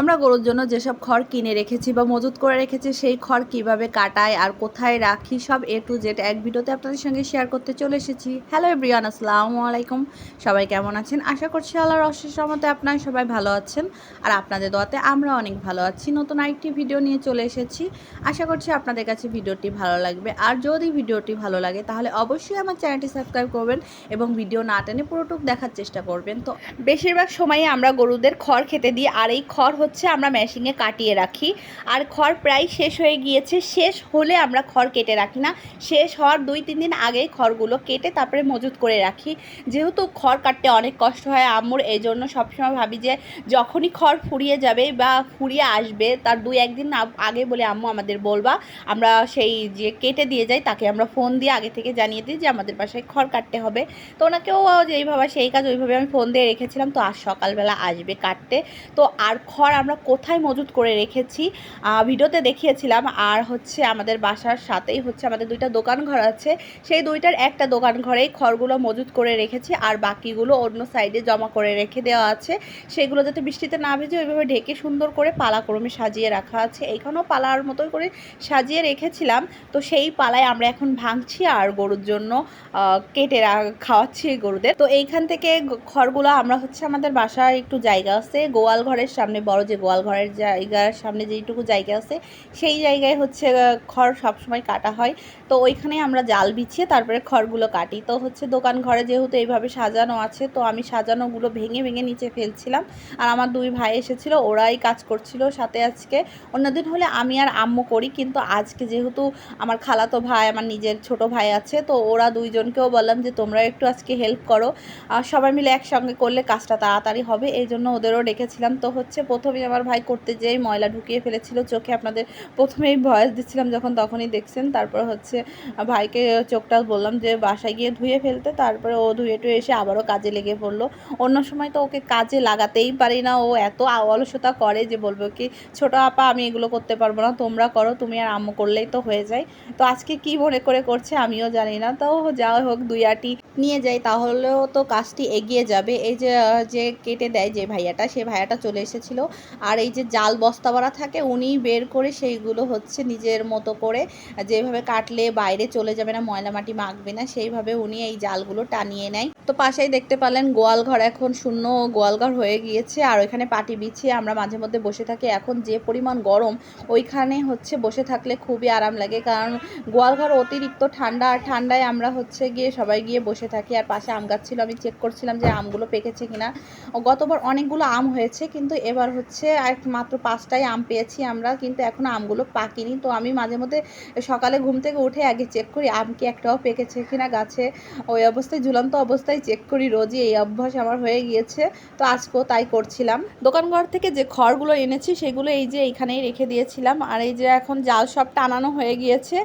আমরা গরুর জন্য যেসব খড় কিনে রেখেছি বা মজুত করে রেখেছি, সেই খড় কীভাবে কাটায় আর কোথায় রাখি, সব এ টু জেড এক ভিডিওতে আপনাদের সঙ্গে শেয়ার করতে চলে এসেছি। হ্যালো এভরিওয়ান আসসালামু আলাইকুম। সবাই কেমন আছেন? আশা করছি আল্লাহর অশেষ রহমতে আপনারা সবাই ভালো আছেন। আর আপনাদের দোয়াতে আমরা অনেক ভালো আছি। নতুন আরেকটি ভিডিও নিয়ে চলে এসেছি। আশা করছি আপনাদের কাছে ভিডিওটি ভালো লাগবে। আর যদি ভিডিওটি ভালো লাগে, তাহলে অবশ্যই আমার চ্যানেলটি সাবস্ক্রাইব করবেন এবং ভিডিও না টেনে পুরোটুক দেখার চেষ্টা করবেন। তো বেশিরভাগ সময়ে আমরা গরুদের খড় খেতে দিই। আর এই খড় হচ্ছে আমরা মেশিনে কাটিয়ে রাখি। আর খড় প্রায় শেষ হয়ে গিয়েছে। শেষ হলে আমরা খড় কেটে রাখি না। শেষ হওয়ার দুই, তিন দিন আগেই খড়গুলো কেটে তারপরে মজুত করে রাখি। যেহেতু খড় কাটতে অনেক কষ্ট হয় আম্মুর এই জন্য সবসময় ভাবি যে যখনই খড় ফুরিয়ে যাবে বা ফুরিয়ে আসবে, তার দুই একদিন আগে বলে আম্মু আমাদের বলবা, আমরা সেই যে কেটে দিয়ে যাই, তাকে আমরা ফোন দিয়ে আগে থেকে জানিয়ে দিই যে আমাদের বাসায় খড় কাটতে হবে। তো ওনাকেও যেইভাবে, সেই কাজ ওইভাবে আমি ফোন দিয়ে রেখেছিলাম। তো আজ সকালবেলা আসবে কাটতে। তো আর খড় আমরা কোথায় মজুত করে রেখেছি? ভিডিওতে দেখিয়েছিলাম, আর হচ্ছে আমাদের বাসার সাথেই হচ্ছে আমাদের দুইটা দোকান ঘর আছে। সেই দুইটার একটা দোকান ঘরেই খড়গুলো মজুত করে রেখেছি, আর বাকিগুলো অন্য সাইডে জমা করে রেখে দেওয়া আছে। সেগুলো যাতে বৃষ্টিতে না ভেজে ওইভাবে ঢেকে সুন্দর করে পালা ক্রমে সাজিয়ে রাখা আছে। এইখানেও পালার মতোই করে সাজিয়ে রেখেছিলাম। তো সেই পালায় আমরা এখন ভাঙছি, আর গরুর জন্য কেটে খাওয়াচ্ছি গরুদের। তো এইখান থেকে খড়গুলো আমরা হচ্ছে আমাদের বাসায় একটু জায়গা আছে, গোয়াল ঘরের সামনে বড় যে গোয়াল ঘরের জায়গার সামনে যেইটুকু জায়গা আছে, সেই জায়গায় হচ্ছে খড় সবসময় কাটা হয়। তো ওইখানে আমরা জাল বিছিয়ে তারপরে খড়গুলো কাটি। তো হচ্ছে দোকান ঘরে যেহেতু এইভাবে সাজানো আছে, তো আমি সাজানোগুলো ভেঙে ভেঙে নিচে ফেলছিলাম। আর আমার দুই ভাই এসেছিল, ওরাই কাজ করছিল সাথে আজকে। অন্যদিন হলে আমি আর আম্মু করি, কিন্তু আজকে যেহেতু আমার খালাতো ভাই, আমার নিজের ছোট ভাই আছে, তো ওরা দুইজনকেও বললাম যে, তোমরা একটু আজকে হেল্প করো। সবাই মিলে একসঙ্গে করলে কাজটা তাড়াতাড়ি হবে এই জন্য ওদেরও ডেকেছিলাম। তো হচ্ছে প্রথমেই আমার ভাই করতে যেই ময়লা ঢুকিয়ে ফেলেছিল, চোখে আপনাদের প্রথমেই ভয়েস দিচ্ছিলাম যখন তখনই দেখছেন। তারপর হচ্ছে ভাইকে চোখটা বললাম যে বাসায় গিয়ে ধুয়ে ফেলতে, তারপরে ও ধুয়ে টুয়ে এসে আবারও কাজে লেগে পড়ল। অন্য সময় তো ওকে কাজে লাগাতেই পারি না, ও এত অলসতা করে যে বলব কি, ছোট আপা, আমি এগুলো করতে পারব না, তোমরা করো, তুমি আর আম্মু করলেই তো হয়ে যায়। তো আজকে কি মনে করে করছে আমিও জানি না। তো যা হোক, দুই আটি নিয়ে যাই, তাহলেও তো কাজটি এগিয়ে যাবে। এই যে যে কেটে দেয় যে ভাইয়াটা, সে ভাইয়াটা চলে এসেছিল। আর এই যে জাল বস্তাবাড়া থাকে, উনিই বের করে সেইগুলো হচ্ছে নিজের মতো করে, যেভাবে কাটলে বাইরে চলে যাবে না, ময়লা মাটি মাখবে না, সেইভাবে উনি এই জালগুলো টানিয়ে নেয়। তো পাশেই দেখতে পেলেন গোয়াল ঘর এখন শূন্য গোয়াল ঘর হয়ে গিয়েছে। আর ওইখানে পাটি বিছিয়ে আমরা মাঝে মধ্যে বসে থাকি। এখন যে পরিমাণ গরম, ওইখানে হচ্ছে বসে থাকলে খুবই আরাম লাগে। কারণ গোয়ালঘর অতিরিক্ত ঠান্ডা, আর ঠান্ডায় আমরা হচ্ছে গিয়ে সবাই গিয়ে বসে থাকি আর পাশে আম গাছ ছিল, আমি চেক করছিলাম যে আমগুলো পেকেছে কিনা। গতবার অনেকগুলো আম হয়েছে, কিন্তু এবার হচ্ছে আর মাত্র পাঁচটাই আম পেয়েছি আমরা, কিন্তু এখনও আমগুলো পাকিনি। তো আমি মাঝে মধ্যে সকালে ঘুম থেকে উঠে আগে চেক করি, আম কি একটাও পেকেছে কিনা গাছে। ওই অবস্থায়, ঝুলন্ত অবস্থায় চেক করি, রোজই এই অভ্যাস আমার হয়ে গিয়েছে, তো আজকেও তাই করছিলাম। দোকানঘর থেকে যে খড়গুলো এনেছি, সেগুলো এই যে এইখানেই রেখে দিয়েছিলাম। আর এই যে এখন জাল সব টানানো হয়ে গিয়েছে,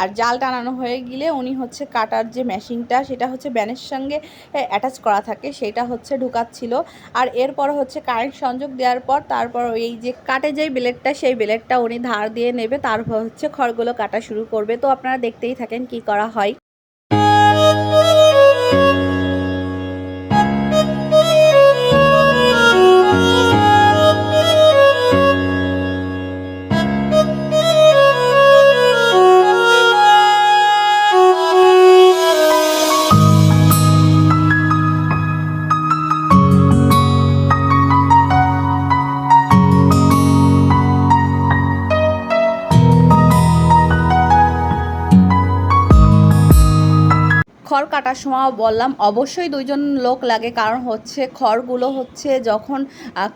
আর জাল টানানো হয়ে গেলে উনি হচ্ছে কাটার যে মেশিনটা সেটা হচ্ছে ব্যানের সঙ্গে অ্যাটাচ করা থাকে, সেটা হচ্ছে ঢুকাচ্ছিল। আর এরপর হচ্ছে কারেন্ট সংযোগ দেওয়ার পর তারপর এই যে কাটে যেই ব্লেডটা সেই ব্লেডটা উনি ধার দিয়ে নেবে, তারপর হচ্ছে খড়গুলো কাটা শুরু করবে। তো আপনারা দেখতেই থাকেন কি করা হয়। খড় কাটার সময় বললাম, অবশ্যই দুইজন লোক লাগে, কারণ হচ্ছে খড়গুলো হচ্ছে যখন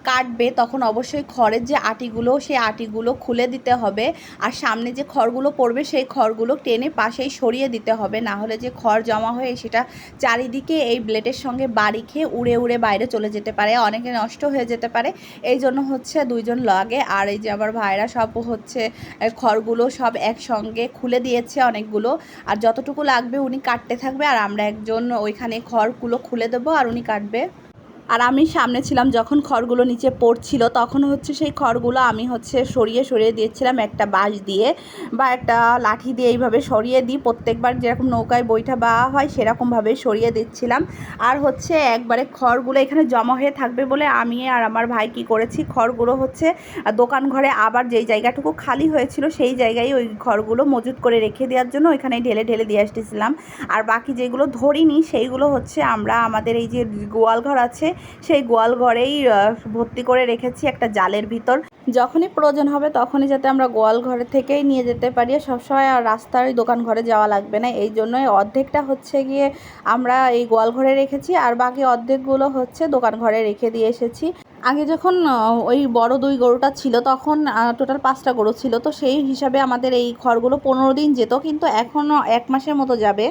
কাটবে তখন অবশ্যই খড়ের যে আটিগুলো, সেই আটিগুলো খুলে দিতে হবে। আর সামনে যে খড়গুলো পড়বে, সেই খড়গুলো টেনে পাশেই সরিয়ে দিতে হবে। না হলে যে খড় জমা হয়ে সেটা চারিদিকে এই ব্লেডের সঙ্গে বাড়ি খেয়ে উড়ে উড়ে বাইরে চলে যেতে পারে, অনেকে নষ্ট হয়ে যেতে পারে। এই জন্য হচ্ছে দুইজন লাগে। আর এই যে আমার ভাইরা সব হচ্ছে খড়গুলো সব একসঙ্গে খুলে দিয়েছে অনেকগুলো। আর যতটুকু লাগবে উনি কাটতে থাকবে। আর আমরা একজন ওইখানে খড়গুলো খুলে দেবো আর উনি কাটবে। আর আমি সামনে ছিলাম, যখন খড়গুলো নিচে পড়ছিল, তখন হচ্ছে সেই খড়গুলো আমি হচ্ছে সরিয়ে সরিয়ে দিয়েছিলাম একটা বাঁশ দিয়ে বা একটা লাঠি দিয়ে এইভাবে সরিয়ে দিই। প্রত্যেকবার যেরকম নৌকায় বইটা বাওয়া হয় সেরকমভাবে সরিয়ে দিচ্ছিলাম। আর হচ্ছে একবারে খড়গুলো এখানে জমা হয়ে থাকবে বলে আমি আর আমার ভাই কি করেছি, খড়গুলো হচ্ছে দোকান ঘরে আবার যেই জায়গাটুকু খালি হয়েছিল, সেই জায়গায় ওই খড়গুলো মজুত করে রেখে দেওয়ার জন্য ওইখানে ঢেলে ঢেলে দিয়ে আসতেছিলাম। আর বাকি যেগুলো ধরিনি, সেইগুলো হচ্ছে আমরা আমাদের এই যে গোয়াল ঘর আছে সেই গোয়াল ঘরেই ভর্তি করে রেখেছি একটা জালের ভিতর। যখনই প্রয়োজন হবে তখনই যাতে আমরা গোয়াল ঘরে থেকেই নিয়ে যেতে পারি। সবসময় আর রাস্তার দোকান ঘরে যাওয়া লাগবে না। এই জন্যই অর্ধেকটা হচ্ছে গিয়ে আমরা এই গোয়াল ঘরে রেখেছি আর বাকি অর্ধেকগুলো হচ্ছে দোকান ঘরে রেখে দিয়ে এসেছি। আগে যখন ওই বড় দুই গরুটা ছিল তখন টোটাল পাঁচটা গরু ছিল। তো সেই হিসাবে আমাদের এই খড়গুলো পনেরো দিন যেত, কিন্তু এখনও এক মাসের মতো যাবে।